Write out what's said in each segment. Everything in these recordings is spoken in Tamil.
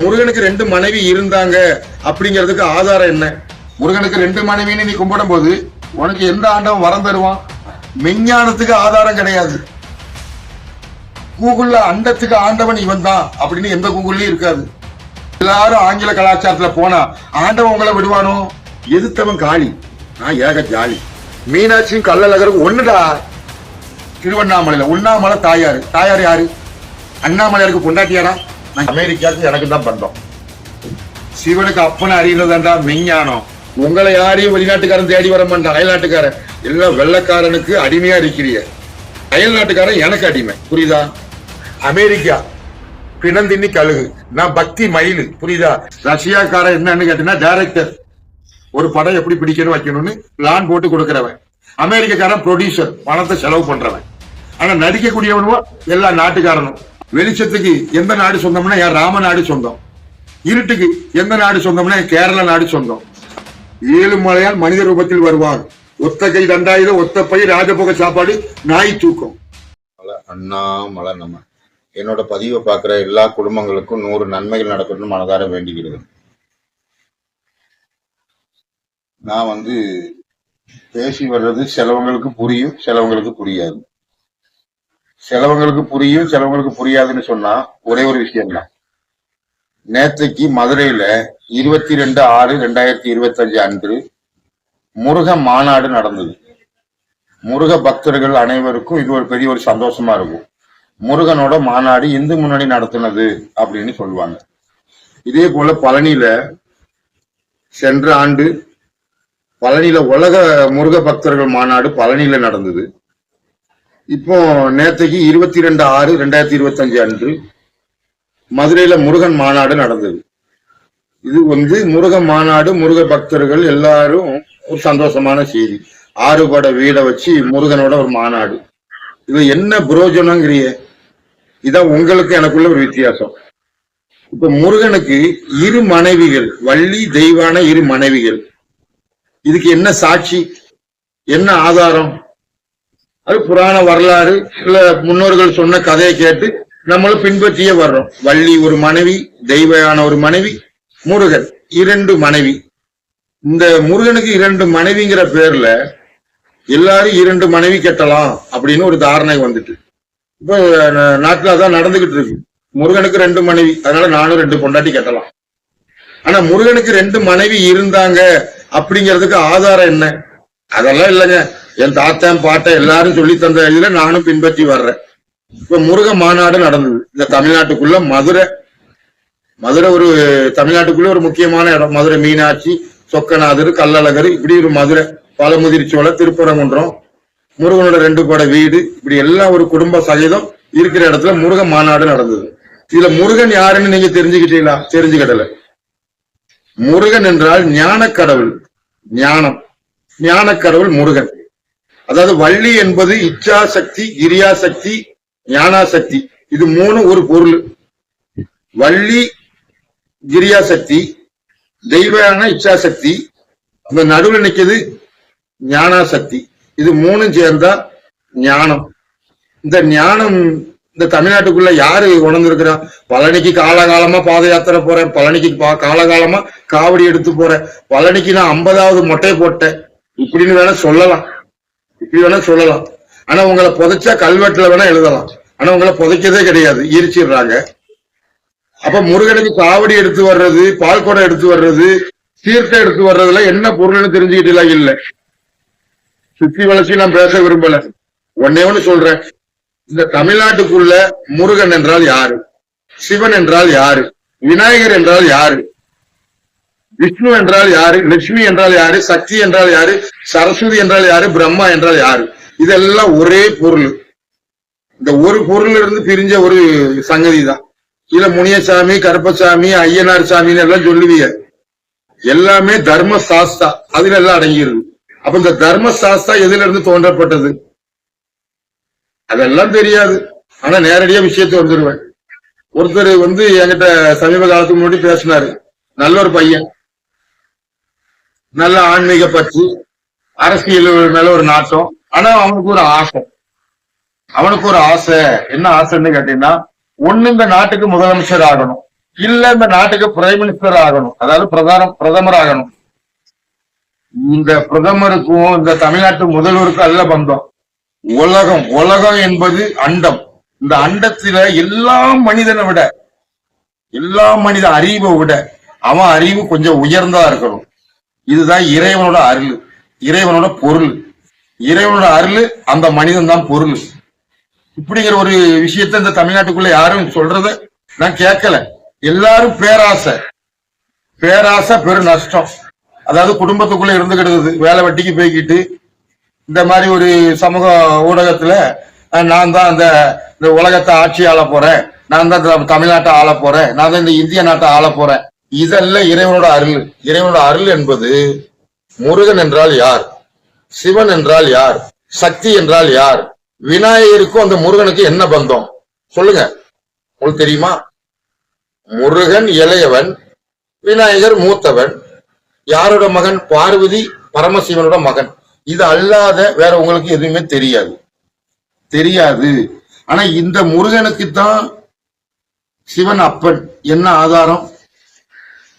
முருகனுக்கு ரெண்டு மனைவி இருந்தாங்க அப்படிங்கிறதுக்கு ஆதாரம் என்ன? முருகனுக்கு ரெண்டு மனைவின்னு நீ கும்பிடும் போது உனக்கு எந்த ஆண்டவன் வரம் தருவான்? மெஞ்ஞானத்துக்கு ஆதாரம் கிடையாது. கூகுள்ல அண்டத்துக்கு ஆண்டவன் இவன் தான் அப்படின்னு எந்த கூகுள்லயும் இருக்காது. எல்லாரும் ஆங்கில கலாச்சாரத்துல போனா ஆண்டவன் உங்களை விடுவானோ? எதிர்த்தவன் காளி. நான் ஏக ஜாலி. மீனாட்சியும் கள்ளழகரும் ஒண்ணுடா? திருவண்ணாமலையில. உண்ணாமலை தாயாரு. தாயார் யாரு? அண்ணாமலையாருக்கு பொண்டாட்டியாரா? அமெரிக்காவுக்கு எனக்கு தான் பண்றோம் சிவனுக்கு அப்பனை அறிகிறதாண்டா மெஞ்ஞானம் உங்களை யாரையும் வெளிநாட்டுக்காரன் தேடி வர மாட்டான் அயல்நாட்டுக்காரன். எல்லாம் வெள்ளக்காரனுக்கு அடிமையா இருக்கிறீங்க. அயல்நாட்டுக்காரன் எனக்கு அடிமை புரியுதா? அமெரிக்கா பிணந்தின்னி கழுகு. நான் பக்தி மயிலு புரியுதா? ரஷ்யாக்காரன் என்னன்னு கேட்டீங்கன்னா டைரக்டர் ஒரு படம் எப்படி பிடிக்கணும் வைக்கணும்னு பிளான் போட்டு கொடுக்கறவன். அமெரிக்கக்காரன் ப்ரொடியூசர் பணத்தை செலவு பண்றவன். ஆனா நடிக்கக்கூடியவனுவோ எல்லா நாட்டுக்காரனும். வெளிச்சத்துக்கு எந்த நாடு சொந்தம்னா என் ராம நாடு சொந்தம்? இருட்டுக்கு எந்த நாடு சொந்தம்னா என் கேரள நாடு சொந்தம்? ஏழு மலையால் மனித ரூபத்தில் வருவார். ஒத்த கை தண்டாயுதம் ஒத்த பை ராஜபோக சாப்பாடு நாய் தூக்கம். மலை அண்ணாமலை நம்ம. என்னோட பதிவை பார்க்குற எல்லா குடும்பங்களுக்கும் நூறு நன்மைகள் நடக்கணும்னு மனதார வேண்டிக்கிறது நான் வந்து பேசி வர்றது சிலவங்களுக்கு புரியும் சிலவங்களுக்கு புரியாது. சிலவங்களுக்கு புரியும் சிலவங்களுக்கு புரியாதுன்னு சொன்னா ஒரே ஒரு விஷயம்தான். நேற்றைக்கு மதுரையில இருபத்தி ரெண்டு ஆறு ரெண்டாயிரத்தி இருபத்தஞ்சு அன்று முருக மாநாடு நடந்தது. முருக பக்தர்கள் அனைவருக்கும் இது ஒரு பெரிய ஒரு சந்தோஷமா இருக்கும். முருகனோட மாநாடு இந்து முன்னணி நடத்துனது அப்படின்னு சொல்லுவாங்க. இதே போல பழனியில சென்ற ஆண்டு பழனியில உலக முருக பக்தர்கள் மாநாடு பழனியில நடந்தது. இப்போ நேற்றைக்கு இருபத்தி ரெண்டு ஆறு ரெண்டாயிரத்தி இருபத்தஞ்சு அன்று மதுரையில முருகன் மாநாடு நடந்தது. இது வந்து முருக மாநாடு முருக பக்தர்கள் எல்லாரும் ஒரு சந்தோஷமான செய்தி. ஆறுபட வீடை வச்சு முருகனோட ஒரு மாநாடு. இது என்ன புரோஜனங்கிறிய? இதான் உங்களுக்கு எனக்குள்ள ஒரு வித்தியாசம். இப்ப முருகனுக்கு இரு மனைவிகள் வள்ளி தெய்வான இரு மனைவிகள். இதுக்கு என்ன சாட்சி? என்ன ஆதாரம்? அது புராண வரலாறு இல்ல முன்னோர்கள் சொன்ன கதையை கேட்டு நம்மளும் பின்பற்றியே வர்றோம். வள்ளி ஒரு மனைவி தெய்வயான ஒரு மனைவி முருகன் இரண்டு மனைவி. இந்த முருகனுக்கு இரண்டு மனைவிங்கிற பேர்ல எல்லாரும் இரண்டு மனைவி கட்டலாம் அப்படின்னு ஒரு தாரணை வந்துட்டு. இப்ப நாட்டுல அதான் நடந்துகிட்டு இருக்கு. முருகனுக்கு ரெண்டு மனைவி அதனால நானும் ரெண்டு பொண்டாட்டி கட்டலாம். ஆனா முருகனுக்கு ரெண்டு மனைவி இருந்தாங்க அப்படிங்கிறதுக்கு ஆதாரம் என்ன? அதெல்லாம் இல்லைங்க. என் தாத்தன் பாட்டை எல்லாரும் சொல்லி தந்த இதுல நானும் பின்பற்றி வர்றேன். இப்ப முருக மாநாடு நடந்தது. இந்த தமிழ்நாட்டுக்குள்ள மதுரை மதுரை ஒரு தமிழ்நாட்டுக்குள்ள ஒரு முக்கியமான இடம். மதுரை மீனாட்சி சொக்கநாதர் கல்லழகர் இப்படி ஒரு மதுரை. பழமுதிர்ச்சோலை திருப்பரங்குன்றம் முருகனோட ரெண்டு பட வீடு இப்படி எல்லாம் ஒரு குடும்ப சகிதம் இருக்கிற இடத்துல முருக மாநாடு நடந்தது. இதுல முருகன் யாருன்னு நீங்க தெரிஞ்சுக்கிட்டீங்களா? தெரிஞ்சுக்கிடல. முருகன் என்றால் ஞான கடவுள் ஞானம். ஞான கடவுள் முருகன். அதாவது வள்ளி என்பது இச்சா சக்தி கிரியா சக்தி ஞானா சக்தி இது மூணு ஒரு பொருள். வள்ளி கிரியா சக்தி தெய்வான இச்சா சக்தி அந்த நடுவில் நிற்கிறது ஞானா சக்தி இது மூணும் சேர்ந்தா ஞானம். இந்த ஞானம் இந்த தமிழ்நாட்டுக்குள்ள யாரு உணர்ந்திருக்கிறா? பழனிக்கு காலகாலமா பாத யாத்திரை போறேன் பழனிக்கு பா- காலகாலமா காவடி எடுத்து போறேன். பழனிக்கு நான் ஐம்பதாவது மொட்டை போட்டேன். இப்படின்னு வேணா சொல்லலாம். இப்படி வேணா சொல்லலாம். ஆனா உங்களை புதைச்சா கல்வெட்டுல வேணா எழுதலாம். ஆனா உங்களை புதைக்கதே கிடையாது. ஈரிச்சிடுறாங்க. அப்ப முருகனுக்கு காவடி எடுத்து வர்றது பால் குடம் எடுத்து வர்றது தீர்த்தம் எடுத்து வர்றதுல என்ன பொருள்னு தெரிஞ்சுக்கிட்டீங்களா இல்ல. சுத்தி வளர்ச்சி நான் பேச விரும்பல. ஒன்னே ஒண்ணு சொல்றேன். இந்த தமிழ்நாட்டுக்குள்ள முருகன் என்றால் யாரு? சிவன் என்றால் யாரு? விநாயகர் என்றால் யாரு? விஷ்ணு என்றால் யாரு? லட்சுமி என்றால் யாரு? சக்தி என்றால் யாரு? சரஸ்வதி என்றால் யாரு? பிரம்மா என்றால் யாரு? இதெல்லாம் ஒரே பொருள். இந்த ஒரு பொருள் இருந்து பிரிஞ்ச ஒரு சங்கதி தான் இல்ல முனியசாமி கருப்பசாமி ஐயனார் சாமின்னு எல்லாம் சொல்லுவீங்க. எல்லாமே தர்ம சாஸ்தா அதுல எல்லாம் அடங்கியிருக்கு. அப்ப இந்த தர்ம சாஸ்தா எதுல இருந்து தோன்றப்பட்டது? அதெல்லாம் தெரியாது. ஆனா நேரடியா விஷயத்தை வந்துருவேன். ஒருத்தர் வந்து என்கிட்ட சமீப காலத்துக்கு முன்னாடி பேசினாரு. நல்ல ஒரு பையன். நல்ல ஆன்மீக பற்றி அரசியல் மேல ஒரு நாட்டம். ஆனா அவனுக்கு ஒரு ஆசை. அவனுக்கு ஒரு ஆசை. என்ன ஆசைன்னு கேட்டீங்கன்னா ஒண்ணு இந்த நாட்டுக்கு முதலமைச்சர் ஆகணும். இல்ல இந்த நாட்டுக்கு பிரைம் மினிஸ்டர் ஆகணும். அதாவது பிரதான பிரதமர் ஆகணும். இந்த பிரதமருக்கும் இந்த தமிழ்நாட்டு முதல்வருக்கும் அல்ல பந்தம். உலகம் உலகம் என்பது அண்டம். இந்த அண்டத்துல எல்லா மனிதனை விட எல்லா மனித அறிவை விட அவன் அறிவு கொஞ்சம் உயர்ந்தா இருக்கணும். இதுதான் இறைவனோட அருள். இறைவனோட பொருள். இறைவனோட அருள் அந்த மனிதன் தான் பொருள். இப்படிங்கிற ஒரு விஷயத்த இந்த தமிழ்நாட்டுக்குள்ள யாரும் சொல்றத நான் கேட்கல. எல்லாரும் பேராசை. பேராசை பெரு நஷ்டம். அதாவது குடும்பத்துக்குள்ள இருந்து கிடக்குது. வேலை வெட்டிக்கு போய்கிட்டு இந்த மாதிரி ஒரு சமூக ஊடகத்துல நான் தான் அந்த இந்த உலகத்தை ஆட்சி ஆள போறேன். நான் தான் இந்த தமிழ்நாட்டை ஆள போறேன். நான் தான் இந்த இந்திய நாட்டை ஆள போறேன். இதல்ல இறைவனோட அருள். இறைவனோட அருள் என்பது முருகன் என்றால் யார்? சிவன் என்றால் யார்? சக்தி என்றால் யார்? விநாயகருக்கும் அந்த முருகனுக்கு என்ன பந்தம்? சொல்லுங்க. உங்களுக்கு தெரியுமா? முருகன் இளையவன் விநாயகர் மூத்தவன் யாரோட மகன்? பார்வதி பரமசிவனோட மகன். இது அல்லாத வேற உங்களுக்கு எதுவுமே தெரியாது. தெரியாது. ஆனா இந்த முருகனுக்கு தான் சிவன் அப்பன். என்ன ஆதாரம்?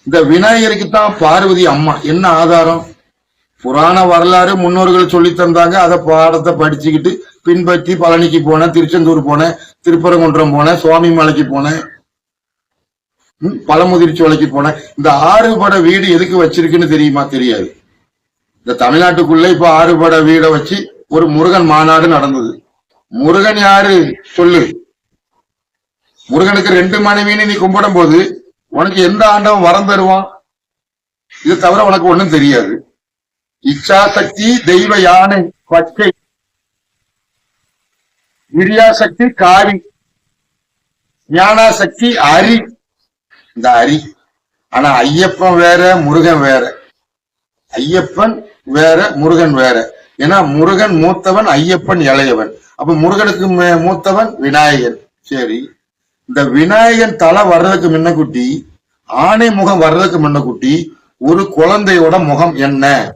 இந்த விநாயகருக்கு தான் பார்வதி அம்மா. என்ன ஆதாரம்? புராண வரலாறு முன்னோர்கள் சொல்லி தந்தாங்க. அதை பாடத்தை படிச்சுக்கிட்டு பின்பற்றி பழனிக்கு போனேன் திருச்செந்தூர் போனேன் திருப்பரங்குன்றம் போனேன் சுவாமி மலைக்கு போனேன். பழமுதிர்ச்சி வலைக்கு போனேன். இந்த ஆறுபட வீடு எதுக்கு வச்சிருக்குன்னு தெரியுமா? தெரியாது. இந்த தமிழ்நாட்டுக்குள்ள இப்ப ஆறுபட வீடை வச்சு ஒரு முருகன் மாநாடு நடந்தது. முருகன் யாரு? சொல்லு. முருகனுக்கு ரெண்டு மனைவின்னு நீ கும்பிடும் போது உனக்கு எந்த ஆண்டவன் வரம் தருவான்? இது தவிர உனக்கு ஒண்ணும் தெரியாது. இச்சாசக்தி தெய்வ யானை பச்சை. விரியாசக்தி காரி ஞானாசக்தி அரி. இந்த அரி. ஆனா ஐயப்பன் வேற முருகன் வேற. ஐயப்பன் வேற முருகன் வேற. ஏன்னா முருகன் மூத்தவன் ஐயப்பன் இளையவன். அப்ப முருகனுக்கு மே- மூத்தவன் விநாயகன். சரி. இந்த விநாயகன் தலை வர்றதுக்கு முன்னக்குட்டி ஆணை முகம் வர்றதுக்கு முன்னக்குட்டி ஒரு குழந்தையோட முகம் என்ன?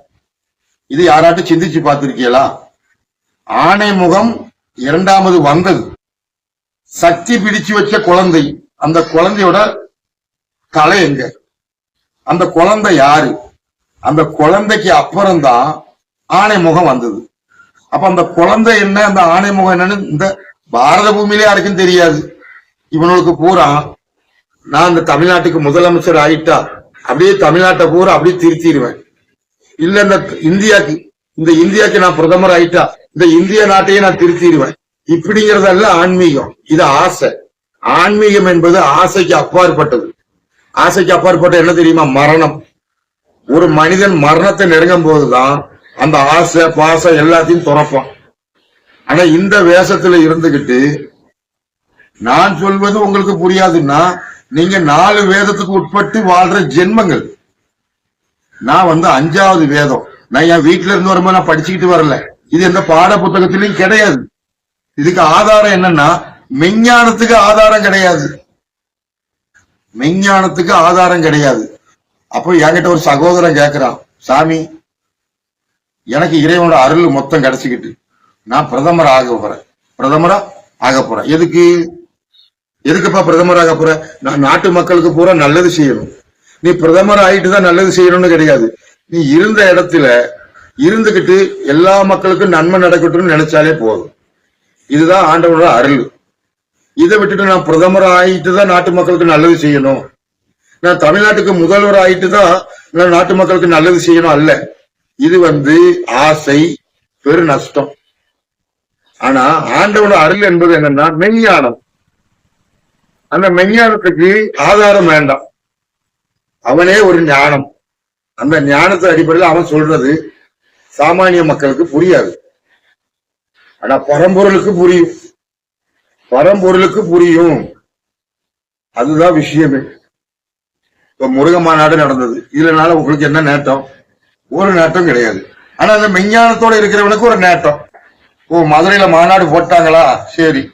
இது யாராட்டும் சிந்திச்சு பார்த்திருக்கீங்களா? ஆணை முகம் இரண்டாவது வந்தது சக்தி பிடிச்சு வச்ச குழந்தை. அந்த குழந்தையோட தலை எங்க? அந்த குழந்தை யாரு? அந்த குழந்தைக்கு அப்புறம்தான் ஆணை முகம் வந்தது. அப்ப அந்த குழந்தை என்ன? அந்த ஆணை முகம் என்னன்னு இந்த பாரத பூமியிலே யாருக்கும் தெரியாது. இவனுக்கு பூரா நான் இந்த தமிழ்நாட்டுக்கு முதலமைச்சர் ஆயிட்டா அப்படியே தமிழ்நாட்டை பூரா அப்படியே திருத்திடுவேன். இல்ல இந்த இந்தியாக்கு இந்த இந்தியாக்கு நான் பிரதமர் ஆயிட்டா இந்த இந்திய நாட்டையே நான் திருத்திடுவேன். இப்படிங்கறதெல்லாம் ஆன்மீகம். இது ஆசை. ஆன்மீகம் என்பது ஆசைக்கு அப்பாற்பட்டது. ஆசைக்கு அப்பாற்பட்ட என்ன தெரியுமா? மரணம். ஒரு மனிதன் மரணத்தை நெருங்கும் போதுதான் அந்த ஆசை பாசம் எல்லாத்தையும் துறப்பான். ஆனா இந்த வேஷத்துல இருந்துகிட்டு நான் சொல்வது உங்களுக்கு புரியாதுன்னா நீங்க நாலு வேதத்துக்கு உட்பட்டு வாழ்ற ஜென்மங்கள். நான் வந்து அஞ்சாவது வேதம். நான் என் வீட்டுல இருந்து வரும்போது நான் படிச்சுக்கிட்டு வரல. இது எந்த பாட புத்தகத்திலையும் கிடையாது. இதுக்கு ஆதாரம் என்னன்னா மெஞ்ஞானத்துக்கு ஆதாரம் கிடையாது. மெஞ்ஞானத்துக்கு ஆதாரம் கிடையாது. அப்போ என்கிட்ட ஒரு சகோதரன் கேக்குறான் சாமி எனக்கு இறைவனோட அருள் மொத்தம் கிடைச்சிக்கிட்டு நான் பிரதமர் ஆக போறேன். பிரதமரா? ஆக போறேன். எதுக்கு? எதுக்குப்பா பிரதமர் போற? நான் நாட்டு மக்களுக்கு பூரா நல்லது செய்யணும். நீ பிரதமர் ஆயிட்டு தான் நல்லது செய்யணும்னு கிடையாது. நீ இருந்த இடத்துல இருந்துகிட்டு எல்லா மக்களுக்கும் நன்மை நடக்கட்டும்னு நினைச்சாலே போதும். இதுதான் ஆண்டவனோட அருள். இதை விட்டுட்டு நான் பிரதமர் ஆயிட்டு தான் நாட்டு மக்களுக்கு நல்லது செய்யணும். நான் தமிழ்நாட்டுக்கு முதல்வர் ஆயிட்டு தான் நான் நாட்டு மக்களுக்கு நல்லது செய்யணும் அல்ல. இது வந்து ஆசை பெரு நஷ்டம் ஆனா ஆண்டவனோட அருள் என்பது என்னன்னா மெய்ஞானம். அந்த மெஞ்ஞானத்துக்கு ஆதாரம் வேண்டாம். அவனே ஒரு ஞானம். அந்த ஞானத்தை அடிப்படையில் அவன் சொல்றது சாமானிய மக்களுக்கு புரியாது. ஆனா பரம்பொருளுக்கு புரியும். பரம்பொருளுக்கு புரியும். அதுதான் விஷயமே. இப்ப முருக மாநாடு நடந்தது. இதனால உங்களுக்கு என்ன நேட்டம் ஒரு நேட்டம் கிடையாது. ஆனா அந்த மெஞ்ஞானத்தோட இருக்கிறவனுக்கு ஒரு நேட்டம் ஓ மதுரையில மாநாடு போட்டாங்களா? சரி.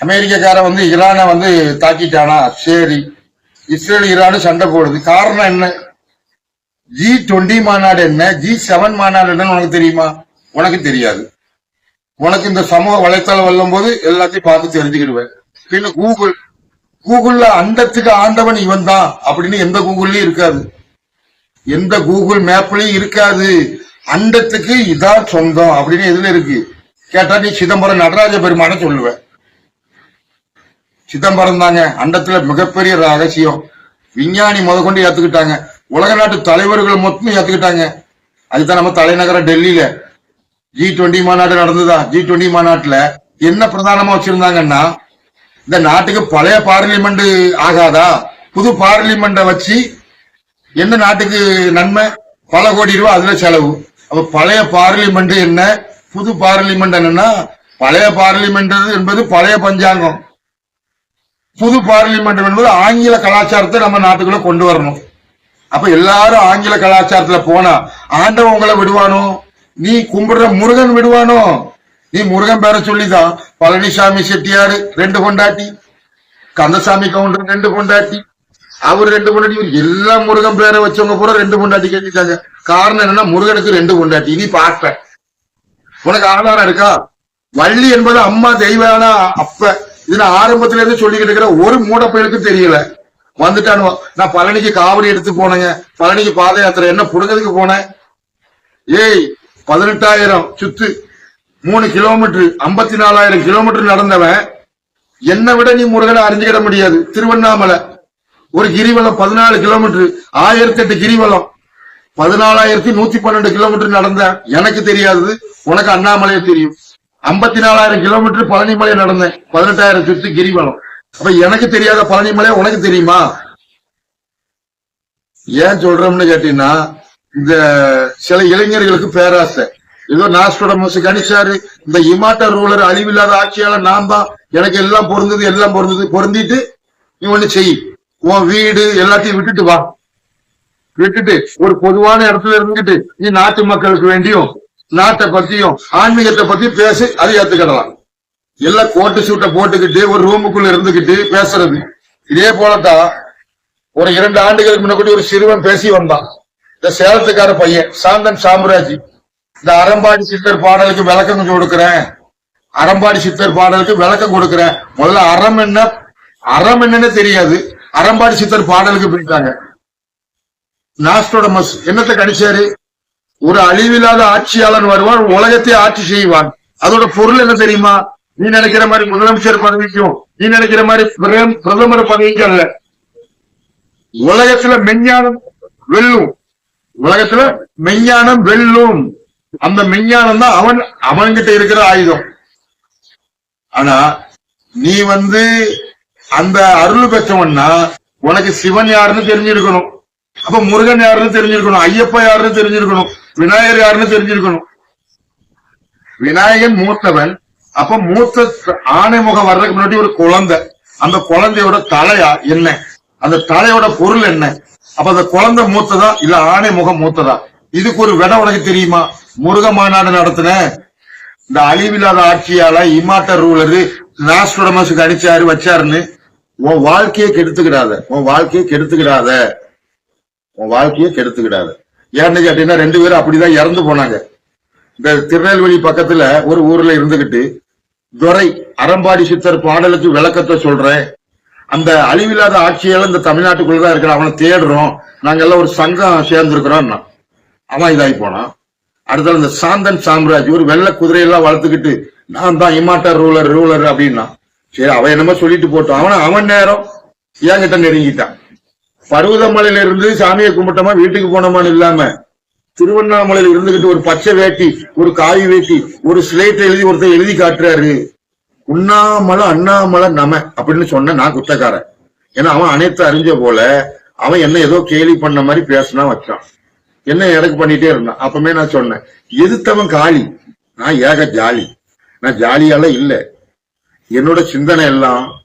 அமெரிக்கக்காரன் வந்து ஈரானை வந்து தாக்கிட்டானா? சரி. இஸ்ரேல் ஈரானு சண்டை போடுது. காரணம் என்ன? ஜி டுவெண்ட்டி மாநாடு என்ன? ஜி செவன் மாநாடு என்னன்னு உனக்கு தெரியுமா? உனக்கு தெரியாது. உனக்கு இந்த சமூக வலைத்தளம் வல்லும் போது எல்லாத்தையும் பார்த்து தெரிஞ்சுக்கிடுவேன். பின்ன கூகுள். கூகுள்ல அண்டத்துக்கு ஆண்டவன் இவன் தான் அப்படின்னு எந்த கூகுள்லயும் இருக்காது. எந்த கூகுள் மேப்லயும் இருக்காது. அண்டத்துக்கு இதான் சொந்தம் அப்படின்னு எதுல இருக்கு? கேட்டா நீ சிதம்பரம் நடராஜ பெருமான சொல்லுவேன் சிதம்பரம் தாங்க அண்டத்துல மிகப்பெரிய ரகசியம். விஞ்ஞானி முதற்கொண்டு ஏத்துக்கிட்டாங்க. உலக நாட்டு தலைவர்கள் மொத்தம் ஏத்துக்கிட்டாங்க. அதுதான் நம்ம தலைநகரம் டெல்லியில. ஜி டுவெண்டி மாநாடு நடந்ததா? ஜி டுவெண்டி மாநாட்டுல என்ன பிரதானமா வச்சிருந்தாங்கன்னா இந்த நாட்டுக்கு பழைய பார்லிமெண்ட் ஆகாதா? புது பார்லிமெண்ட வச்சு என்ன நாட்டுக்கு நன்மை? பல கோடி ரூபாய் அதுல செலவு. அப்ப பழைய பார்லிமெண்ட் என்ன? புது பார்லிமெண்ட் என்னன்னா பழைய பார்லிமெண்ட் என்பது பழைய பஞ்சாங்கம். புது பார்லிமெண்ட் என்பது ஆங்கில கலாச்சாரத்தை நம்ம நாட்டுக்குள்ள கொண்டு வரணும். அப்ப எல்லாரும் ஆங்கில கலாச்சாரத்துல போனா ஆண்டவன் உங்களை விடுவானோ? நீ கும்பிடுற முருகன் விடுவானோ? நீ முருகன் பேரை சொல்லிதான். பழனிசாமி செட்டியாரு ரெண்டு கொண்டாட்டி கந்தசாமி கவுண்டர் ரெண்டு கொண்டாட்டி அவர் ரெண்டு பொண்டாட்டி. எல்லாம் எல்லா முருகன் பேரை வச்சவங்க பூரா ரெண்டு பொண்டாட்டி கேட்டுட்டாங்க காரணம் என்னன்னா முருகனுக்கு ரெண்டு பொண்டாட்டி. நீ பார்ப்ப உனக்கு ஆதாரம் இருக்கா? வள்ளி என்பது அம்மா தெய்வானா அப்ப இது நான் ஆரம்பத்துல இருந்து சொல்லிக்கிட்டு இருக்கிற ஒரு மூட பயலுக்கு தெரியல. வந்துட்டானு நான் பழனிக்கு காவடி எடுத்து போனேங்க. பழனிக்கு பாத யாத்திரை. என்ன புடுங்கிறதுக்கு போனேன்? ஏய் பதினெட்டாயிரம் சுத்து. மூணு கிலோமீட்டர். ஐம்பத்தி நாலாயிரம் கிலோமீட்டர் நடந்தவன். என்னை விட நீ முருகனை அறிஞ்சுக்கிட முடியாது. திருவண்ணாமலை. ஒரு கிரிவலம் பதினாலு கிலோமீட்டர். ஆயிரத்தி எட்டு கிரிவலம். பதினாலாயிரத்தி நூத்தி பன்னெண்டு கிலோமீட்டர் நடந்தேன். எனக்கு தெரியாது உனக்கு அண்ணாமலையே தெரியும். ஐம்பத்தி நாலாயிரம் கிலோமீட்டர் பழனிமலை நடந்தேன். பதினெட்டாயிரம் சுத்து கிரிவலம். அப்ப எனக்கு தெரியாத பழனிமலை உனக்கு தெரியுமா? ஏன் சொல்றோம்னு கேட்டீங்கன்னா இந்த சில இளைஞர்களுக்கு பேராசை. ஏதோ நாஸ்டோடமஸ் கணிச்சாரு. இந்த இமாட்ட ரூலர் அழிவில்லாத ஆட்சியாளர் நான் தான். எனக்கு எல்லாம் பொருந்தது எல்லாம் பொருந்தது. பொருந்திட்டு நீ ஒண்ணு செய். உன் வீடு எல்லாத்தையும் விட்டுட்டு வா. விட்டுட்டு ஒரு பொதுவான இடத்துல இருந்துகிட்டு நீ நாட்டு மக்களுக்கு வேண்டியும் நாட்டை பத்தியும் ஆன்மீகத்தை பத்தி பேசி அதை ஏத்துக்கிடலாம். எல்லாம் கோட்டு சூட்டை போட்டுக்கிட்டு ஒரு ரூமுக்குள்ள இருந்துகிட்டு பேசுறது. இதே போலதான் ஒரு இரண்டு ஆண்டுகளுக்கு முன்னாடி ஒரு சிறுவன் பேசி வந்தான். இந்த சேலத்துக்கார பையன் சாந்தன் சாம்ராஜ். இந்த அறம்பாடி சித்தர் பாடலுக்கு விளக்கம் கொடுக்கிறேன். அறம்பாடி சித்தர் பாடலுக்கு விளக்கம் கொடுக்கிறேன். முதல்ல அறம் என்ன? அறம் என்னன்னு தெரியாது. அறம்பாடி சித்தர் பாடலுக்கு போயிட்டாங்க. நாஸ்டோடமஸ் என்னத்தை கடிச்சாரு ஒரு அழிவில்லாத ஆட்சியாளன் வருவான் உலகத்தை ஆட்சி செய்வான். அதோட பொருள் என்ன தெரியுமா? நீ நினைக்கிற மாதிரி முதலமைச்சர் பதவிக்கும் நீ நினைக்கிற மாதிரி பிரதமர் பதவிக்கும் அல்ல. உலகத்துல மெஞ்ஞானம் வெல்லும். உலகத்துல மெஞ்ஞானம் வெல்லும். அந்த மெஞ்ஞானம் தான் அவன் அவன்கிட்ட இருக்கிற ஆயுதம். ஆனா நீ வந்து அந்த அருள் பெற்றவன்னா உனக்கு சிவன் யாருன்னு தெரிஞ்சிருக்கணும். அப்ப முருகன் யாருன்னு தெரிஞ்சிருக்கணும் ஐயப்பா யாருன்னு தெரிஞ்சிருக்கணும். விநாயகர் யாருன்னு தெரிஞ்சிருக்கணும். விநாயகன் மூத்தவன். அப்ப மூத்த ஆணைமுகம் வர்றதுக்கு முன்னாடி ஒரு குழந்தை. அந்த குழந்தையோட தலையா என்ன? அந்த தலையோட பொருள் என்ன? அப்ப அந்த குழந்தை மூத்ததா இல்ல ஆணைமுகம் மூத்ததா? இதுக்கு ஒரு விட உனக்கு தெரியுமா? முருக மாநாடு நடத்தின இந்த அழிவில்லாத ஆட்சியால இமாட்ட ரூலரு நாஸ்டோடமஸுக்கு அடிச்சாரு வச்சாருன்னு உன் வாழ்க்கையை கெடுத்துக்கிடாத. உன் வாழ்க்கையை கெடுத்துக்கிடாத. உன் வாழ்க்கையை கெடுத்துக்கிடாத. ஏன்னு கேட்டீங்கன்னா ரெண்டு பேரும் அப்படிதான் இறந்து போனாங்க. இந்த திருநெல்வேலி பக்கத்துல ஒரு ஊர்ல இருந்துகிட்டு துரை அறம்பாடி சித்தர் பாடலுக்கு விளக்கத்தை சொல்றேன். அந்த அழிவில்லாத ஆட்சியால இந்த தமிழ்நாட்டுக்குள்ளதான் இருக்கிற அவனை தேடுறோம். நாங்க எல்லாம் ஒரு சங்கம் சேர்ந்திருக்கிறோம் அவன் இதாகி போனான். அடுத்தது இந்த சாந்தன் சாம்ராஜ் ஒரு வெள்ளை குதிரையெல்லாம் வளர்த்துக்கிட்டு நான் தான் இமாட்டர் ரூலர் ரூலர் அப்படின்னா. சரி அவன் என்னமோ சொல்லிட்டு போட்டோம். அவன அவன் நேரம் என்கிட்ட நெருங்கிட்டான். பருவதமலையில இருந்து சாமியை கும்பிட்டோமா வீட்டுக்கு போனோமான்னு இல்லாம திருவண்ணாமலையில இருந்துகிட்டு ஒரு பச்சை வேட்டி ஒரு காய் வேட்டி ஒரு ஸ்லேட் எழுதி ஒருத்தர் எழுதி காட்டுறாரு. உண்ணாமலை அண்ணாமலை நம அப்படின்னு சொன்ன நான் குத்தக்காரன் ஏன்னா அவன் அனைத்து அறிஞ்ச போல அவன் என்ன ஏதோ கேலி பண்ண மாதிரி பேசினா வச்சான். என்ன எனக்கு பண்ணிட்டே இருந்தான். அப்பமே நான் சொன்னேன் எதிர்த்தவன் காளி நான் ஏக ஜாலி. நான் ஜாலியால இல்ல. என்னோட சிந்தனை எல்லாம்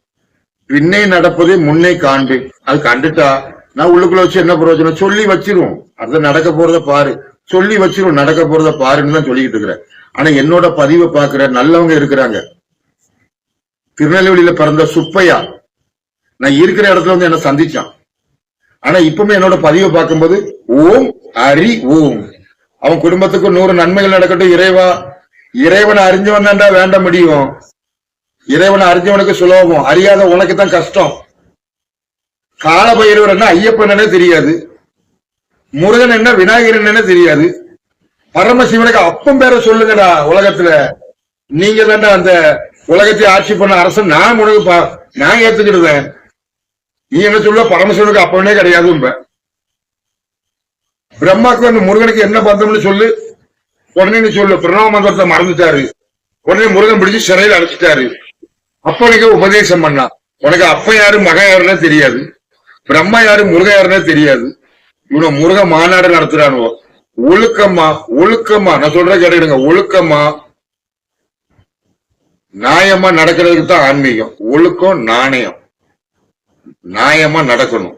பின்னே நடப்பதே முன்னே காண்டு அது கண்டுட்டா நான் உள்ளுக்குள்ள வச்சு என்ன பிரயோஜனம்? சொல்லி வச்சிருவோம். அடுத்து நடக்க போறத பாரு. சொல்லி வச்சிருவோம் நடக்க போறத பாருன்னு தான் சொல்லிக்கிட்டு இருக்கிறேன் ஆனா என்னோட பதிவை பாக்குற நல்லவங்க இருக்கிறாங்க. திருநெல்வேலியில பிறந்த சுப்பையா நான் இருக்கிற இடத்துல வந்து என்ன சந்திச்சான். ஆனா இப்பவுமே என்னோட பதிவை பார்க்கும்போது ஓம் அரி ஓம். அவன் குடும்பத்துக்கு நூறு நன்மைகள் நடக்கட்டும் இறைவா. இறைவனை அறிஞ்சவன் தான்டா வேண்ட முடியும். இறைவனை அறிஞ்சவனுக்கு சுலபம் அறியாத உனக்கு தான் கஷ்டம் காலபைரவர் என்ன ஐயப்பன் என்ன தெரியாது. முருகன் என்ன விநாயகர் என்ன தெரியாது. பரமசிவனுக்கு அப்பம் பேரை சொல்லுங்கடா உலகத்துல. நீங்க தான்டா அந்த உலகத்தை ஆட்சி பண்ண அரசன். நான் உனக்கு பா- நான் ஏத்துக்கிடுவேன். நீ என்ன சொல்ல பரமசிவனுக்கு அப்பனே கிடையாது பிரம்மாக்கு அந்த முருகனுக்கு என்ன பந்தம்னு சொல்லு. உடனே நீ சொல்லு. பிரணவ மந்திரத்தை மறந்துட்டாரு. உடனே முருகன் பிடிச்சு சிறையில் அடைச்சிட்டாரு. அப்பனுக்கு உபதேசம் பண்ணா. உனக்கு அப்ப யாரு மகன் யாருன்னா தெரியாது. பிரம்மா யாரு முருக யாருன்னா தெரியாது. இவனை முருக மாநாடு நடத்துறானுவோ. ஒழுக்கமா ஒழுக்கமா நான் சொல்ற கேட்டுடுங்க ஒழுக்கமா நியாயமா நடக்கிறதுக்கு தான் ஆன்மீகம். ஒழுக்கம் நாணயம். நியாயமா நடக்கணும்.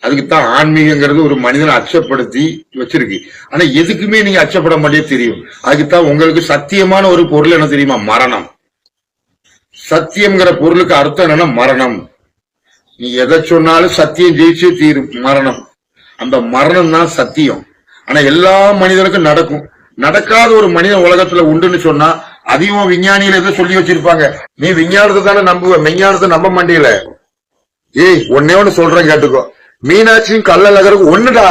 அதுக்கு தான் ஆன்மீகங்கிறது ஒரு மனிதனை அச்சப்படுத்தி வச்சிருக்கு. ஆனா எதுக்குமே நீங்க அச்சப்பட மாட்டே தெரியும். அதுக்கு தான் உங்களுக்கு சத்தியமான ஒரு பொருள் என்ன தெரியுமா? மரணம். சத்தியம்ங்கிற பொருளுக்கு அர்த்தம் என்னன்னா மரணம். நீ எதை சொன்னாலும் சத்தியம் ஜெயிச்சு தீரும் மரணம். அந்த மரணம் தான் சத்தியம். ஆனா எல்லா மனிதனுக்கும் நடக்கும். நடக்காத ஒரு மனிதன் உலகத்துல உண்டுன்னு சொன்னா அதையும் விஞ்ஞானிகள் எதை சொல்லி வச்சிருப்பாங்க. நீ விஞ்ஞானத்தை தானே நம்புவ விஞ்ஞானத்தை நம்ப மாட்டீங்கள. ஏய் ஒன்னே ஒன்னு சொல்றேன் கேட்டுக்கோ. மீனாட்சியும் கள்ளழகரும் ஒண்ணுடா.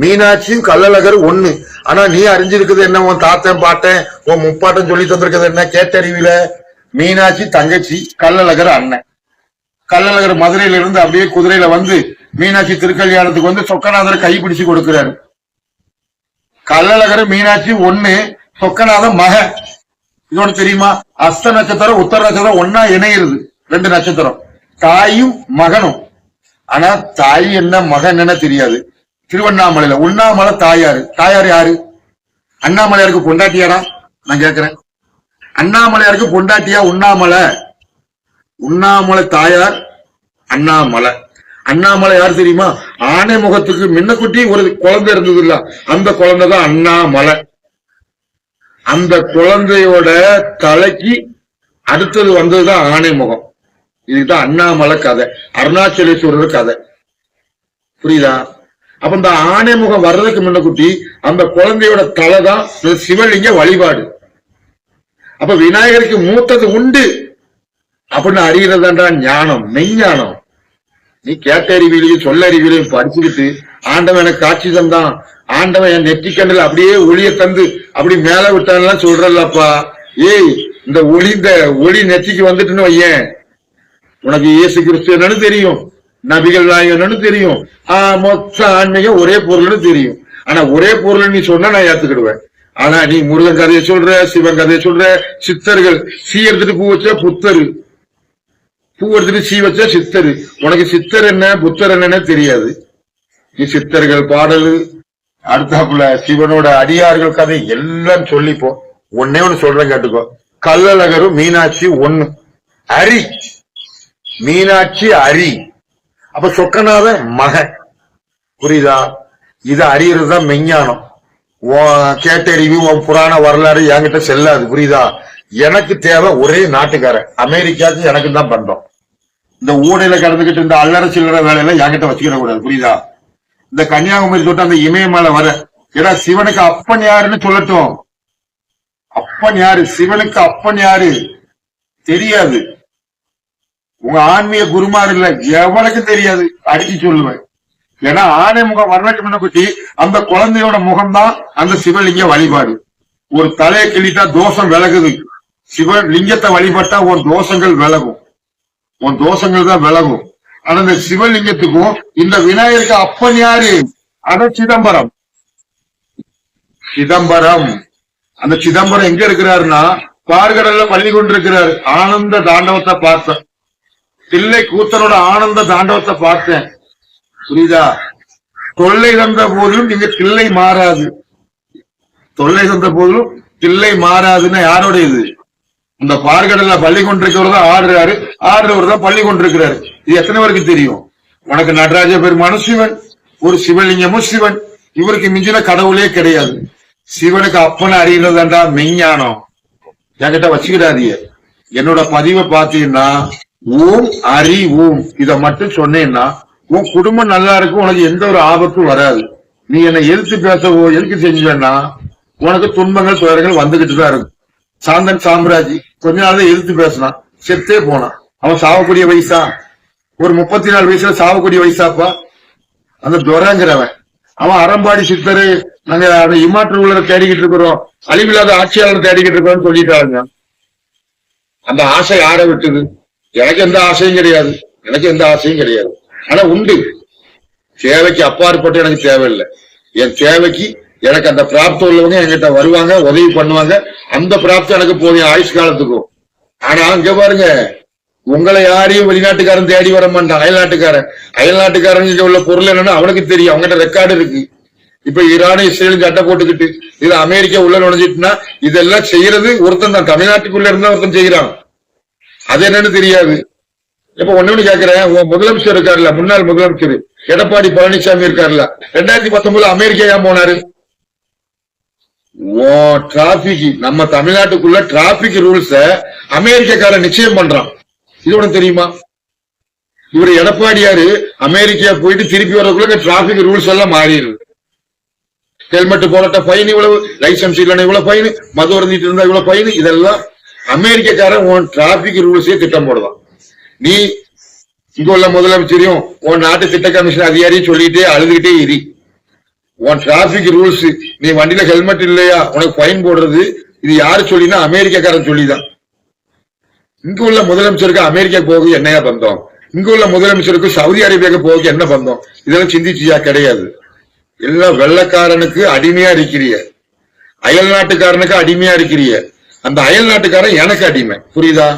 மீனாட்சியும் கள்ளழகர் ஒண்ணு. ஆனா நீ அறிஞ்சிருக்கிறது என்ன உன் தாத்தன் பாட்டன் உன் முப்பாட்டன் சொல்லி தந்திருக்கிறது என்ன கேட்டறிவில? மீனாட்சி தங்கச்சி கள்ளழகர் அண்ணன். கள்ளழகர் மதுரையில இருந்து அப்படியே குதிரையில வந்து மீனாட்சி திருக்கல்யாணத்துக்கு வந்து சொக்கநாதர் கைப்பிடிச்சு கொடுக்கிறாரு. கள்ளழகர் மீனாட்சி ஒண்ணு சொக்கநாதன் மகன் இதோட தெரியுமா? அஸ்த நட்சத்திரம் உத்தர நட்சத்திரம் ஒன்னா இணையிறது. ரெண்டு நட்சத்திரம். தாயும் மகனும். ஆனா தாய் என்ன மகன் என்ன தெரியாது. திருவண்ணாமலையில. உண்ணாமலை தாயாரு. தாயார் யாரு? அண்ணாமலையாருக்கு பொண்டாட்டியாரா? நான் கேக்குறேன். அண்ணாமலையாருக்கு பொண்டாட்டியா உண்ணாமலை? உண்ணாமலை தாயார் அண்ணாமலை. அண்ணாமலை யார் தெரியுமா? ஆனை முகத்துக்கு முன்னக்குட்டி ஒரு குழந்தை இருந்தது இல்ல அந்த குழந்தை தான் அண்ணாமலை. அந்த குழந்தையோட தலைக்கு அடுத்தது வந்ததுதான் ஆனை முகம். இதுதான் அண்ணாமலை கதை. அருணாச்சலேஸ்வரர் கதை. புரியுதா? அப்ப இந்த ஆனை முகம் வர்றதுக்கு முன்னக்குட்டி அந்த குழந்தையோட தலை தான் சிவலிங்க வழிபாடு. அப்ப விநாயகருக்கு மூத்தது உண்டு. அப்படின்னு அறிகிறதாண்டா ஞானம் மெய்ஞானம். நீ கேட்ட அறிவிலையும் சொல்ல அறிவிலையும் படிச்சுக்கிட்டு ஆண்டவன் எனக்கு காட்சி தந்தான். ஆண்டவன் என் நெற்றிக்கண்ணில் அப்படியே ஒளிய தந்து அப்படி மேல விட்டான்லாம் சொல்றல்லப்பா. ஏய் இந்த ஒளி இந்த ஒளி நெற்றிக்கு வந்துட்டுன்னு வையேன். உனக்கு இயேசு கிறிஸ்து என்னன்னு தெரியும். நபிகள் நாயகம் தெரியும். ஆஹ் மொத்த ஆன்மீகம் ஒரே பொருள்னு தெரியும். ஆனா ஒரே பொருள் நீ சொன்னா நான் ஏத்துக்கிடுவேன். ஆனா நீ முருகன் கதையை சொல்ற சிவன் கதையை சொல்ற சித்தர்கள் சீ எடுத்துட்டு பூ வச்ச புத்தரு. பூ எடுத்துட்டு சீ வச்சா சித்தரு. உனக்கு சித்தர் என்ன புத்தர் என்னன்னு தெரியாது. நீ சித்தர்கள் பாடலு அடுத்தாப்புல சிவனோட அடியார்கள் கதை எல்லாம் சொல்லிப்போம் ஒன்னே ஒண்ணு சொல்றேன் கேட்டுக்கோ. கல்லழகரும் மீனாட்சி ஒண்ணு. அரி. மீனாட்சி அரி. அப்ப சொக்கநாத மகன். புரியுதா? இது அறியறதுதான் மெஞ்ஞானம் கேட்டறிவு உன் புராண வரலாறு என்கிட்ட செல்லாது புரியுதா? எனக்கு தேவை ஒரே நாட்டுக்காரன். அமெரிக்காவுக்கு எனக்கு தான் பண்றோம் இந்த ஊடையில கடந்துகிட்டு இந்த அல்லற சில்லற வேலையில என்கிட்ட வச்சுக்கிட கூடாது புரியுதா? இந்த கன்னியாகுமரி தொட்டு அந்த இமயமலை வர ஏன்னா சிவனுக்கு அப்பன் யாருன்னு சொல்லட்டும். அப்பன் யாரு? சிவனுக்கு அப்பன் யாரு? தெரியாது. உங்க ஆன்மீக குருமார் இல்ல எவனுக்கு தெரியாது. அடிச்சு சொல்லுவேன். ஏன்னா ஆனை முகம் வர்றதுக்கு முன்ன குட்டி அந்த குழந்தையோட முகம்தான் அந்த சிவலிங்க வழிபாடு. ஒரு தலையை கிள்ளிட்டா தோஷம் விலகுது. சிவலிங்கத்தை வழிபட்டா உன் தோஷங்கள் விலகும். உன் தோஷங்கள் தான் விலகும். ஆனா இந்த சிவலிங்கத்துக்கும் இந்த விநாயகருக்கு அப்பன் யாரு? அத சிதம்பரம். சிதம்பரம். அந்த சிதம்பரம் எங்க இருக்கிறாருன்னா பார்கடல்ல பள்ளி கொண்டிருக்கிறார். ஆனந்த தாண்டவத்தை பார்த்தேன் தில்லை கூத்தனோட ஆனந்த தாண்டவத்தை பார்த்தேன். புரியுதா? தொல்லை தந்த போதிலும் நீங்க பிள்ளை மாறாது. தொல்லை தந்த போதிலும் பிள்ளை மாறாதுன்னு யாரோட இது இந்த பார்கடல்ல பள்ளி கொண்டிருக்கிறவர் தான் ஆடுறாரு. ஆடுறவர் தான் பள்ளி கொண்டிருக்கிறாரு. இது எத்தனை பேருக்கு தெரியும்? உனக்கு நடராஜ பெருமானும் சிவன் ஒரு சிவலிங்கமும் சிவன். இவருக்கு மிஞ்சின கடவுளே கிடையாது. சிவனுக்கு அப்பனை அறிகிறதாண்டா மெஞ்ஞானம் என்கிட்ட வச்சுக்கிடாதீங்க. என்னோட பதிவை பார்த்தீங்கன்னா ஓம் அரி ஓம். இத மட்டும் சொன்னேன்னா உன் குடும்பம் நல்லா இருக்கும் உனக்கு எந்த ஒரு ஆபத்தும் வராது. நீ என்னை எதிர்த்து பேசவோ எதுக்கு செஞ்சேன்னா உனக்கு துன்பங்கள் துயரங்கள் வந்துகிட்டு தான் இருக்கும். சாந்தன் சாம்ராஜி கொஞ்ச நாள் தான் எதிர்த்து பேசினான். செத்தே போனான். அவன் சாவக்கூடிய வயசா? ஒரு முப்பத்தி நாலு வயசுல சாவக்கூடிய வயசாப்பா? அந்த துரங்கிறவன். அவன் அறம்பாடி சித்தரு நாங்க அந்த இமாற்று உள்ள தேடிக்கிட்டு இருக்கிறோம். அழிவில்லாத ஆட்சியாளர் தேடிக்கிட்டு இருக்கிறோம்னு சொல்லிட்டாருங்க. அந்த ஆசை யாரை விட்டுது? எனக்கு எந்த ஆசையும் கிடையாது. எனக்கு எந்த ஆசையும் கிடையாது. ஆனா உண்டு. தேவைக்கு அப்பாற்பட்டு எனக்கு தேவையில்லை. என் தேவைக்கு எனக்கு அந்த பிராப்தம் உள்ளவங்க என்கிட்ட வருவாங்க உதவி பண்ணுவாங்க. அந்த பிராப்தம் எனக்கு போதும் என் ஆயுஷ் காலத்துக்கும் ஆனா அங்க பாருங்க உங்களை யாரையும் வெளிநாட்டுக்காரன் தேடி வர மாட்டான் அயல்நாட்டுக்காரன். அயல்நாட்டுக்காரன் உள்ள பொருள் என்னன்னு அவனுக்கு தெரியும். அவங்ககிட்ட ரெக்கார்டு இருக்கு. இப்ப ஈரான் இஸ்ரேலும் சட்டை போட்டுக்கிட்டு இது அமெரிக்கா உள்ள நுழைஞ்சிட்டுனா இதெல்லாம் செய்யறது ஒருத்தன் தான். தமிழ்நாட்டுக்குள்ள இருந்தா ஒருத்தன் செய்யறான். அது என்னன்னு தெரியாது. இப்ப ஒண்ணு ஒண்ணு கேக்குறேன். முதலமைச்சர் இருக்காருல்ல முன்னாள் முதலமைச்சர். எடப்பாடி பழனிசாமி இருக்காருல்ல. ரெண்டாயிரத்தி பத்தொன்பதுல அமெரிக்கா ஏன் போனாரு? ஓ டிராபிக் நம்ம தமிழ்நாட்டுக்குள்ள டிராபிக் ரூல்ஸ அமெரிக்கக்கார நிச்சயம் பண்றான். இது உனக்கு தெரியுமா? இவர் எடப்பாடியாரு அமெரிக்கா போயிட்டு திருப்பி வரக்குள்ள டிராபிக் ரூல்ஸ் எல்லாம் மாறிடுது. ஹெல்மெட் போடட்ட ஃபைன் இவ்வளவு லைசன்ஸ் இல்லைன்னா இவ்வளவு ஃபைன் மது இருந்துட்டு இருந்தா இவ்வளவு ஃபைன் இதெல்லாம் அமெரிக்கக்காரன் உன் டிராபிக் ரூல்ஸே திட்டம் போடுவான். நீ இங்க உள்ள முதலமைச்சரையும் உன் நாட்டு திட்ட கமிஷன் அதிகாரியும் சொல்லிட்டே அழுதுகிட்டே இரு. உன் டிராபிக் ரூல்ஸ் நீ வண்டியில ஹெல்மெட் இல்லையா? உனக்கு ஃபைன் போடுறது. இது யாரு சொல்லினா அமெரிக்காக்காரன் சொல்லிதான். இங்க உள்ள முதலமைச்சருக்கு அமெரிக்கா போக என்னையா பந்தம்? இங்க உள்ள முதலமைச்சருக்கு சவுதி அரேபியாவுக்கு போக என்ன பந்தம்? இதெல்லாம் சிந்திச்சியா? கிடையாது. எல்லாம் வெள்ளக்காரனுக்கு அடிமையா இருக்கிறிய. அயல் நாட்டுக்காரனுக்கு அடிமையா இருக்கிறிய. அந்த அயல் நாட்டுக்காரன் எனக்கு அடிமை. புரியுதா?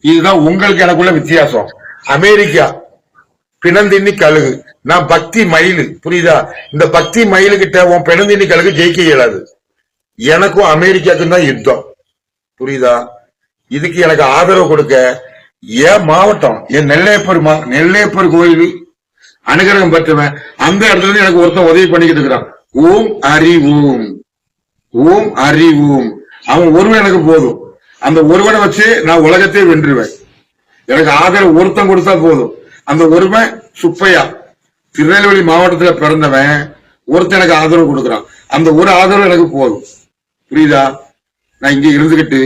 இதுதான் உங்களுக்கு எனக்குள்ள வித்தியாசம். அமெரிக்கா பிணந்தின்னி கழுகு. நான் பக்தி மயிலு. புரியுதா? இந்த பக்தி மயிலு கிட்ட உன் பிணந்தின்னி கழுகு ஜெயிக்க இயலாது. எனக்கும் அமெரிக்காக்கும் தான் யுத்தம். புரியுதா? இதுக்கு எனக்கு ஆதரவு கொடுக்க என் மாவட்டம் என் நெல்லையப்பர் மா நெல்லையப்பர் கோயில் அனுகிரகம் பெற்றவன் அந்த இடத்துல இருந்து எனக்கு ஒருத்தன் உதவி பண்ணிக்கிட்டு இருக்கிறான். ஓம் அறிவோம். ஓம் அறிவோம். அவன் ஒருவன் எனக்கு போதும். அந்த ஒருவனை வச்சு நான் உலகத்தையே வென்றுவேன். எனக்கு ஆதரவு ஒருத்தன் கொடுத்தா போதும். அந்த ஒருவன் சுப்பையா. திருநெல்வேலி மாவட்டத்துல பிறந்தவன் ஒருத்தன் எனக்கு ஆதரவு கொடுக்குறான். அந்த ஒரு ஆதரவு எனக்கு போதும். புரியுதா? நான் இங்க இருந்துகிட்டு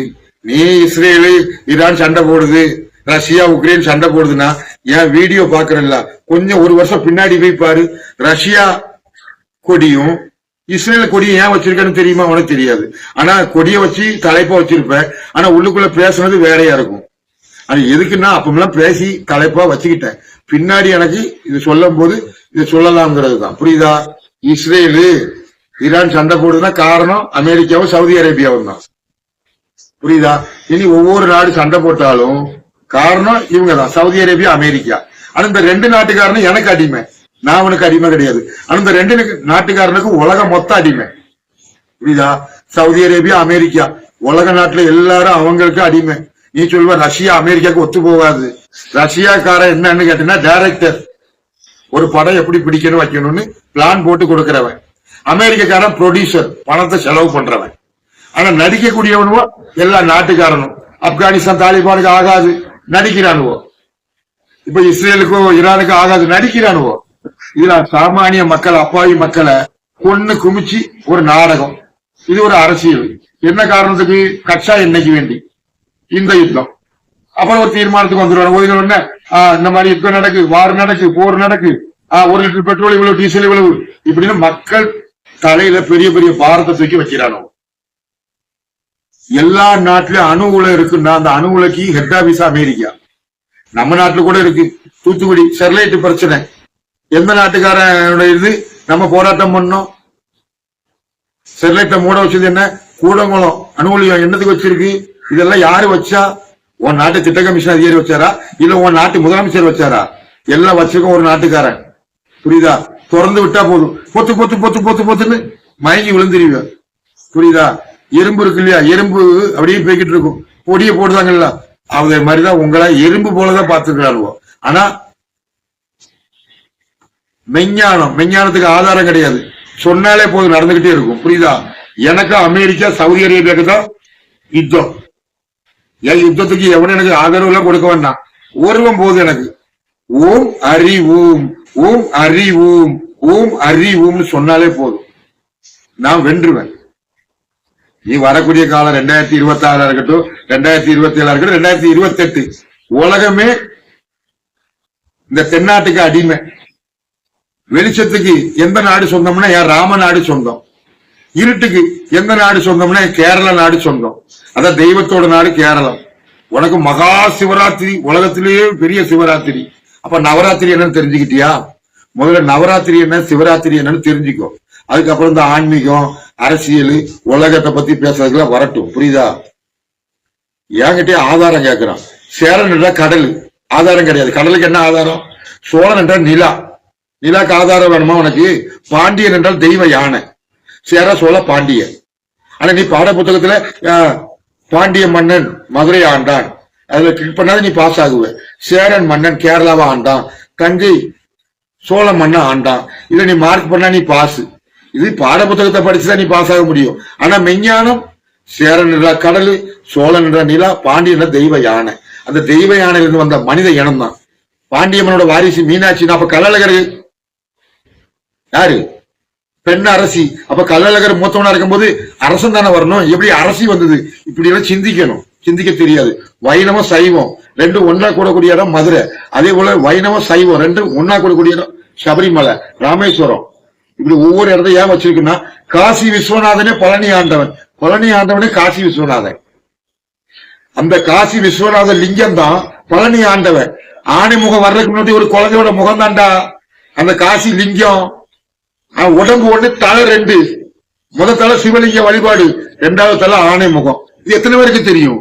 நீ இஸ்ரேலு ஈரான் சண்டை போடுது ரஷ்யா உக்ரைன் சண்டை போடுதுன்னா என் வீடியோ பாக்குறல்ல கொஞ்சம் ஒரு வருஷம் பின்னாடி போய் பாரு. ரஷ்யா கொடியும் இஸ்ரேல் கொடியை ஏன் வச்சிருக்கேன்னு தெரியுமா? உனக்கு தெரியாது. ஆனா கொடியை வச்சு தலைப்பா வச்சிருப்பேன் ஆனா உள்ளுக்குள்ள பேசுனது வேறையா இருக்கும். அது எதுக்குன்னா அப்பமெல்லாம் பேசி தலைப்பா வச்சுக்கிட்டேன். பின்னாடி எனக்கு இது சொல்லும் போது இது சொல்லலாம்ங்கிறது தான். புரியுதா? இஸ்ரேலு ஈரான் சண்டை போடுதுன்னா காரணம் அமெரிக்காவும் சவுதி அரேபியாவும் தான். புரியுதா? இனி ஒவ்வொரு நாடு சண்டை போட்டாலும் காரணம் இவங்க தான். Saudi Arabia America. ஆனா இந்த ரெண்டு நாட்டுக்காரனும் எனக்கு அடிமை. நான் அவனுக்கு அடிமை கிடையாது. ஆனா இந்த ரெண்டு நாட்டுக்காரனுக்கு உலகம் மொத்த அடிமை. புரியுதா? Saudi Arabia America. உலக நாட்டுல எல்லாரும் அவங்களுக்கு அடிமை. நீ சொல்வ ரஷ்யா அமெரிக்காவுக்கு ஒத்து போகாது. ரஷ்யாக்காரன் என்னன்னு கேட்டீங்கன்னா டைரக்டர் ஒரு படம் எப்படி பிடிக்கணும் வைக்கணும்னு பிளான் போட்டு கொடுக்கறவன். அமெரிக்கக்காரன் ப்ரொடியூசர் பணத்தை செலவு பண்றவன். ஆனா நடிக்கக்கூடியவனுவோ எல்லா நாட்டுக்காரனும். ஆப்கானிஸ்தான் தாலிபானுக்கு ஆகாது. நடிக்கிறானுவோ. இப்ப இஸ்ரேலுக்கோ ஈரானுக்கு ஆகாது. நடிக்கிறானுவோ. இதுல சாமானிய மக்கள் அப்பாவி மக்களை கொன்னு குமிச்சு ஒரு நாடகம். இது ஒரு அரசியல். என்ன காரணத்துக்கு? கட்சா என்னைக்கு வேண்டி? இந்த யுத்தம். அப்புறம் ஒரு தீர்மானத்துக்கு வந்துருவாங்க ஒதுங்க உடனே ஆஹ் இந்த மாதிரி யுத்தம் நடக்கு வார் நடக்கு போர் நடக்கு ஆஹ் ஒரு லிட்டர் பெட்ரோல் இவ்வளவு டீசல் இவ்வளவு இப்படின்னு மக்கள் தலையில பெரிய பெரிய பாரத்தை தூக்கி வைக்கிறானோ? எல்லா நாட்டிலும் அணு உலை இருக்குன்னா அந்த அணு உலைக்கு ஹெட் ஆபீஸ் அமெரிக்கா. நம்ம நாட்டுல கூட இருக்கு. தூத்துக்குடி ஸ்டெர்லைட் பிரச்சனை. எந்த நாட்டுக்காரனுடைய இது? நம்ம போராட்டம் பண்ணோம். ஸ்டெர்லைட்டை மூட வச்சது என்ன? கூடங்குளம். அனுகூலியம் என்னத்துக்கு வச்சிருக்கு? இதெல்லாம் யாரு வச்சா? உன் நாட்டு திட்ட கமிஷன் அதிகாரி வச்சாரா? இல்ல உன் நாட்டு முதலமைச்சர் வச்சாரா? எல்லாம் வச்சிருக்கோம் ஒரு நாட்டுக்காரன். புரியுதா? திறந்து விட்டா போதும். பொத்து பொத்து பொத்து பொத்து பொத்துன்னு மயங்கி விழுந்துருவீங்க. புரியுதா? எறும்பு இருக்கு இல்லையா? எறும்பு அப்படியே போய்கிட்டு இருக்கும். பொடியை போடுதாங்கல்ல. அதே மாதிரிதான் உங்களை எறும்பு போலதான் பார்த்துக்கிறாளுவோ ஆனா மெஞ்ஞானம். மெஞ்ஞானத்துக்கு ஆதாரம் கிடையாது. சொன்னாலே போதும் நடந்துகிட்டே இருக்கும். புரியுதா? எனக்கு அமெரிக்கா சவுதி அரேபியாவுக்கு தான் யுத்தம். என் யுத்தத்துக்கு எவனும் எனக்கு ஆதரவு எல்லாம் கொடுக்க வேண்டாம். ஒருவன் போது எனக்கு. ஓம் அறிவோம். ஓம் அறிவோம். ஓம் அறிவோம்னு சொன்னாலே போதும். நான் வென்றுவேன். நீ வரக்கூடிய காலம் ரெண்டாயிரத்தி இருபத்தி ஆறா இருக்கட்டும் ரெண்டாயிரத்தி இருபத்தி ஏழா இருக்கட்டும் ரெண்டாயிரத்தி இருபத்தி எட்டு உலகமே இந்த தென்னாட்டுக்கு அடிமை. வெளிச்சத்துக்கு எந்த நாடு சொந்தம்னா என் ராம நாடு சொந்தம். இருட்டுக்கு எந்த நாடு சொந்தம்னா கேரள நாடு சொந்தம். அதான் தெய்வத்தோட நாடு கேரளம். உனக்கு மகா சிவராத்திரி உலகத்திலேயே பெரிய சிவராத்திரி. அப்ப நவராத்திரி என்னன்னு தெரிஞ்சுக்கிட்டியா? முதல்ல நவராத்திரி என்ன சிவராத்திரி என்னன்னு தெரிஞ்சுக்கோ. அதுக்கப்புறம் இந்த ஆன்மீகம் அரசியல் உலகத்தை பத்தி பேசுறதுக்குலாம் வரட்டும். புரியுதா? என்கிட்டயே ஆதாரம் கேட்கிறான் சேரன் என்றால் கடல். ஆதாரம் கிடையாது. கடலுக்கு என்ன ஆதாரம்? சோழன் என்றால் நிலா. நிலாக்கு ஆதாரம் வேணுமா உனக்கு? பாண்டியன் என்றால் தெய்வ யானை. சேர சோழ பாண்டியன். ஆனா நீ பாட புத்தகத்துல பாண்டிய மன்னன் மதுரை ஆண்டான். அதுல கிளிக் பண்ணாத நீ பாஸ் ஆகுவ. சேரன் மன்னன் கேரளாவை ஆண்டான். தஞ்சை சோழ மன்னன் ஆண்டான். இதை நீ மார்க் பண்ணா நீ பாஸ் இது பாட புத்தகத்தை படிச்சுதான் நீ பாஸ் ஆக முடியும். ஆனா மெஞ்ஞானம் சேரன் நிலா கடல் சோழன் என்ற நிலா பாண்டியன் தெய்வ யானை. அந்த தெய்வ யானையிலிருந்து வந்த மனித இனம் தான் பாண்டியம்மனோட வாரிசு மீனாட்சி. அப்ப கள்ளழகர் யாரு? பெண் அரசி. அப்ப கள்ளழகர் மூத்தவனா இருக்கும்போது அரசன் தானே வரணும்? எப்படி அரசி வந்தது? இப்படி எல்லாம் சிந்திக்கணும். சிந்திக்க தெரியாது. வைணவம் சைவம். ரெண்டும் ஒன்னா கூடக்கூடிய இடம் மதுரை. அதே போல வைணவம் சைவம். ரெண்டும் ஒன்னா கூடக்கூடிய இடம் சபரிமலை ராமேஸ்வரம். இப்படி ஒவ்வொரு இடத்தையும் ஏன் வச்சிருக்குன்னா காசி விஸ்வநாதனே பழனி ஆண்டவன். பழனி ஆண்டவனே காசி விஸ்வநாதன். அந்த காசி விஸ்வநாத லிங்கம் தான் பழனி ஆண்டவன். ஆணை முகம் வர்றதுக்கு முன்னாடி ஒரு குழந்தையோட முகம் தான்டா அந்த காசி லிங்கம். உடம்பு ஒண்ணு தலை ரெண்டு. முத தலை சிவலிங்க வழிபாடு ரெண்டாவது தலை ஆணை முகம். இது எத்தனை பேருக்கு தெரியும்?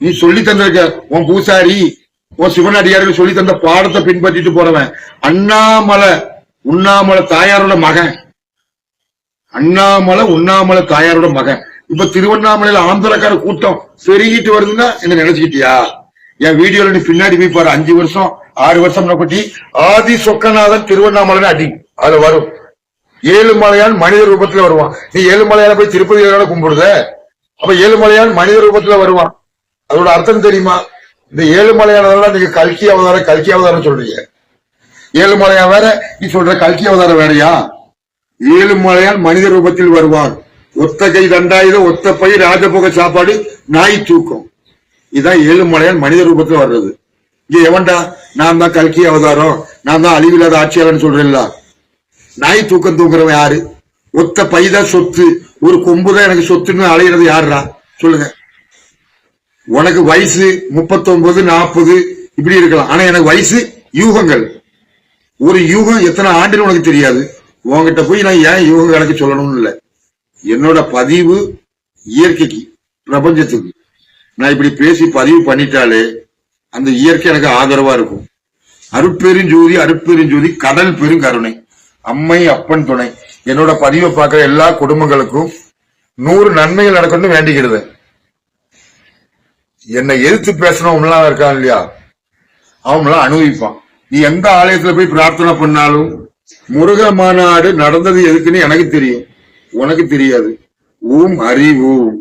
நீ சொல்லி தந்திருக்க உன் பூசாரி உன் சிவனடியாருக்கு சொல்லி தந்த பாடத்தை பின்பற்றிட்டு போறவன். அண்ணாமலை உண்ணாமலை தாயாரோட மகன். அண்ணாமலை உண்ணாமலை தாயாரோட மகன். இப்ப திருவண்ணாமலையில ஆந்திரக்கார கூட்டம் பெருகிட்டு வருதுன்னா என்ன நினைச்சுக்கிட்டியா? என் வீடியோல நீ பின்னாடி போய் பாரு அஞ்சு வருஷம் ஆறு வருஷம் பற்றி ஆதி சொக்கநாதன் திருவண்ணாமலை அடி. அதுல வரும். ஏழுமலையான் மனித ரூபத்துல வருவான். நீ ஏழுமலையான போய் திருப்பதி கும்பிடுத? அப்ப ஏழுமலையான் மனித ரூபத்துல வருவான். அதோட அர்த்தம் தெரியுமா? இந்த ஏழுமலையானதெல்லாம் நீங்க கல்கி அவதாரம் கல்கி அவதாரம் சொல்றீங்க. ஏழுமலையான் வேற நீ சொல்ற கல்கி அவதாரம் வேறயா? ஏழுமலையான் மனித ரூபத்தில் வருவான். ஒத்த கை தண்டாயுதம் ஒத்த பை ராஜபோக சாப்பாடு நாய் தூக்கம். இதுதான் ஏழுமலையான் மனித ரூபத்துல வர்றது. இங்க எவன்டா? நான் தான் கல்கி அவதாரம். நான் தான் அழிவில்லாத ஆட்சியாளர்னு சொல்றேன்ல. நாய் தூக்கம் தூங்குறவன் யாரு? ஒத்த பைதான் சொத்து. ஒரு கொம்புதான் எனக்கு சொத்துன்னு அலையிறது யாருடா சொல்லுங்க. உனக்கு வயசு முப்பத்தொன்பது நாற்பது இப்படி இருக்கலாம். ஆனா எனக்கு வயசு யூகங்கள். ஒரு யூகம் எத்தனை ஆண்டுன்னு உனக்கு தெரியாது. உன்கிட்ட போய் நான் ஏன் யூகம் கணக்கு சொல்லணும்னு இல்லை. என்னோட பதிவு இயற்கைக்கு பிரபஞ்சத்துக்கு. நான் இப்படி பேசி பதிவு பண்ணிட்டாலே அந்த இயற்கை எனக்கு ஆதரவா இருக்கும். அருட்பெருஞ்சோதி அருட்பெருஞ்சோதி கடல் பெருங்கருணை. அம்மை அப்பன் துணை. என்னோட பதிவை பார்க்கிற எல்லா குடும்பங்களுக்கும் நூறு நன்மைகள் நடக்கணும்னு வேண்டிக்கிறது. என்னை எதிர்த்து பேசினவங்களாம் இருக்கான் இல்லையா? அவங்களாம் அனுபவிப்பான். நீ எந்த ஆலயத்துல போய் பிரார்த்தனை பண்ணாலும் முருக மாநாடு நடந்தது எதுக்குன்னு எனக்கு தெரியும். உனக்கு தெரியாது. ஊம் அறிவு